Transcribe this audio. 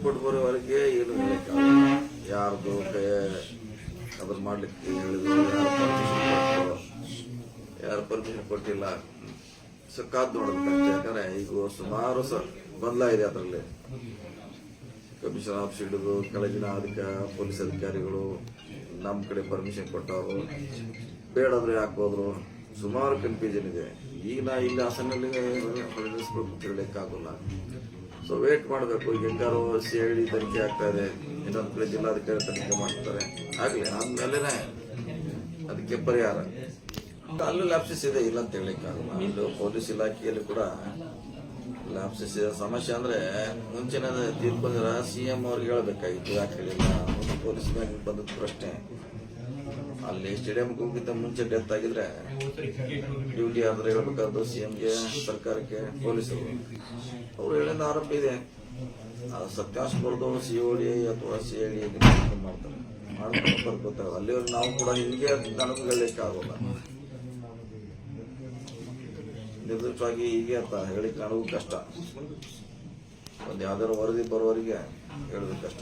ಕೊಟ್ಟು ಬರೋವರೆಗೆ ಏನು ಹೇಳಕ್ಕಾಗಲ್ಲ ಯಾರ್ದು ಅದ್ರ ಮಾಡ್ಲಿಕ್ಕೆ ಹೇಳಿದ್ರು, ಯಾರು ಪರ್ಮಿಷನ್ ಕೊಟ್ಟಿಲ್ಲ. ಸೊ ಕಾದ್ ನೋಡ್ಬೇಕಷ್ಟೇ ಯಾಕಂದ್ರೆ ಈಗ ಸುಮಾರು ಸ ಬದಲಾಗಿದೆ ಅದರಲ್ಲಿ. ಕಮಿಷನ್ ಆಫೀಸ್ ಹಿಡಿದು ಕೆಳಗಿನ ಅಧಿಕ ಪೊಲೀಸ್ ಅಧಿಕಾರಿಗಳು ನಮ್ಮ ಕಡೆ ಪರ್ಮಿಷನ್ ಕೊಟ್ಟವರು. ಬೇಡಾದ್ರೆ ಯಾಕೆ ಹೋದ್ರು? ಸುಮಾರು ಕನ್ಫ್ಯೂಷನ್ ಇದೆ. ಈಗ ನಾ ಇಲ್ಲಿ ಹಾಸನಲ್ಲಿ ಹೇಳಕ್ಕಾಗಲ್ಲ ಸೊ ವೇಟ್ ಮಾಡಬೇಕು ಈಗ ಹೆಂಗಾರು ಸಿ ತನಿಖೆ ಆಗ್ತಾ ಇದೆ ಇನ್ನೊಂದು ಕಡೆ ಜಿಲ್ಲಾಧಿಕಾರಿ ತನಿಖೆ ಮಾಡ್ತಾರೆ. ಆಗಲಿ ಆದ್ಮೇಲೆ ಅದಕ್ಕೆ ಪರಿಹಾರ. ಅಲ್ಲೂ ಲ್ಯಾಪ್ಸಸ್ ಇದೆ, ಇಲ್ಲ ಅಂತ ಹೇಳಕ್ಕಾಗಲ್ಲ ಅಲ್ಲೂ ಪೊಲೀಸ್ ಇಲಾಖೆಯಲ್ಲಿ ಕೂಡ ಲ್ಯಾಪ್ಸಸ್ ಇದೆ. ಸಮಸ್ಯೆ ಅಂದ್ರೆ ಮುಂಚಿನ ತೀರ್ಪು ಸಿ ಎಂ ಅವ್ರಿಗೆ ಹೇಳಬೇಕಾಗಿತ್ತು ಯಾಕೆ ಹೇಳಿಲ್ಲ ಪೊಲೀಸ್ ಮ್ಯಾಗ ಬಂದದ ಪ್ರಶ್ನೆ ಅಲ್ಲಿ ಸ್ಟೇಡಿಯಂ ಹೋಗಿದ್ದ ಮುಂಚೆ ಡೆತ್ ಆಗಿದ್ರೆ ಡ್ಯೂಟಿ ಆದ್ರೆ ಹೇಳ್ಬೇಕಾದ್ರು ಸಿ ಎಂಗೆ ಸರ್ಕಾರಕ್ಕೆ, ಪೊಲೀಸರು. ಅವ್ರು ಹೇಳಿದ ಆರೋಪ ಇದೆ, ಅದು ಸತ್ಯಾಂಶ ಬರೆದು ಸಿ ಒ ಡಿ ಅಥವಾ ಸಿ ಐ ಡಿ ಮಾಡ್ತಾರೆ. ಮಾಡ್ಕೊಂಡು ಗೊತ್ತಾಗಲ್ಲ ಅಲ್ಲಿವರೆಗೆ ನಾವು ಕೂಡ ಹಿಂಗೆ ನನಗೂ ಆಗೋಲ್ಲ. ನಿರ್ದಿಷ್ಟವಾಗಿ ಹೀಗೆ ಅಂತ ಹೇಳಿ ಕಾಣುವುದು ಕಷ್ಟ. ಒಂದು ಯಾವ್ದಾದ್ರು ವರದಿ ಬರೋವರಿಗೆ ಹೇಳೋದು ಕಷ್ಟ.